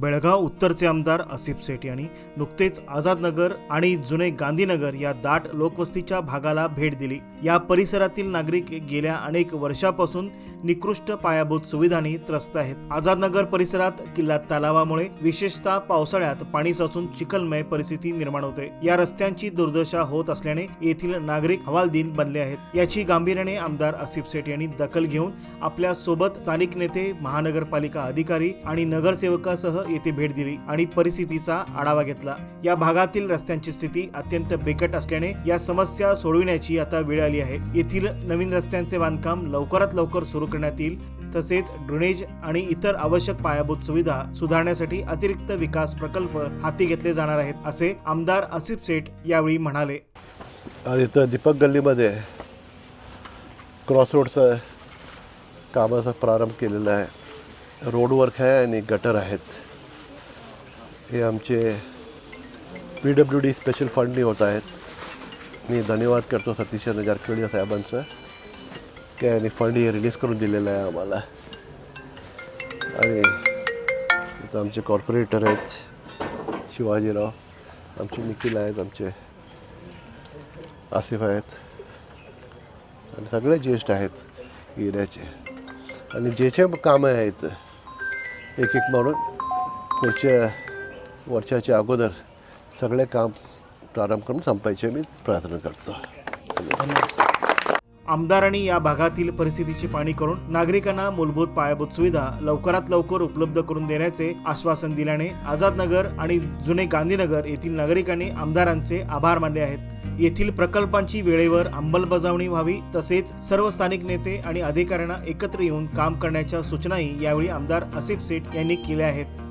बेळगाव उत्तरचे आमदार आसिफ सेठ यांनी नुकतेच आझादनगर आणि जुने गांधीनगर या दाट लोकवस्तीच्या भागाला भेट दिली. या परिसरातील नागरिक गेल्या अनेक वर्षापासून निकृष्ट पायाभूत सुविधांनी त्रस्त आहेत. आझादनगर परिसरात किल्ला तलावामुळे विशेषतः पावसाळ्यात पाणी साचून चिखलमय परिस्थिती निर्माण होते. या रस्त्यांची दुर्दशा होत असल्याने येथील नागरिक हवालदिन बनले आहेत. याची गांभीर्याने आमदार आसिफ सेठ यांनी दखल घेऊन आपल्यासोबत स्थानिक नेते महानगरपालिका अधिकारी आणि नगरसेवकासह येथे भेट दिली आणि परिस्थितीचा आढावा घेतला. या भागातील रस्त्यांची स्थिती अत्यंत बिकट असल्याने या समस्या सोडविण्याची आता वेळ आली आहे. येथील नवीन रस्त्यांचे बांधकाम लवकरात लवकर सुरू करण्यात येईल. तसेच ड्रेनेज आणि इतर आवश्यक पायाभूत सुविधा सुधारण्यासाठी अतिरिक्त विकास प्रकल्प हाती घेतले जाणार आहेत असे आमदार आसिफ सेठ यावेळी म्हणाले. इथं दीपक गल्लीमध्ये क्रॉस रोडचं कामाचा प्रारंभ केलेला आहे. रोड वर्क आहे आणि गटर आहेत. हे आमचे पी डब्ल्यू डी स्पेशल फंडनी होत आहेत मी धन्यवाद करतो सतीश जारकिहोळी साहेबांचं की यांनी फंड हे रिलीज करून दिलेलं आहे आम्हाला आणि इथं आमचे कॉर्पोरेटर आहेत शिवाजीराव आमचे निखिल आहेत आमचे आसिफ आहेत आणि सगळे ज्येष्ठ आहेत एरियाचे आणि जे जे कामं आहेत एक एक म्हणून पुढच्या वर्षाच्या अगोदर सगळे काम प्रारंभ करून संपायचे मी प्रार्थना करतो. आमदारांनी या भागातील परिस्थितीची पाणी करून नागरिकांना मूलभूत पायाभूत सुविधा लवकरात लवकर उपलब्ध करून देण्याचे आश्वासन दिल्याने आझादनगर आणि जुने गांधीनगर येथील नागरिकांनी आमदारांचे आभार मानले आहेत. येथील प्रकल्पांची वेळेवर अंमलबजावणी व्हावी तसेच सर्व स्थानिक नेते आणि अधिकाऱ्यांना एकत्र येऊन काम करण्याच्या सूचनाही यावेळी आमदार आसिफ सेठ यांनी केल्या आहेत.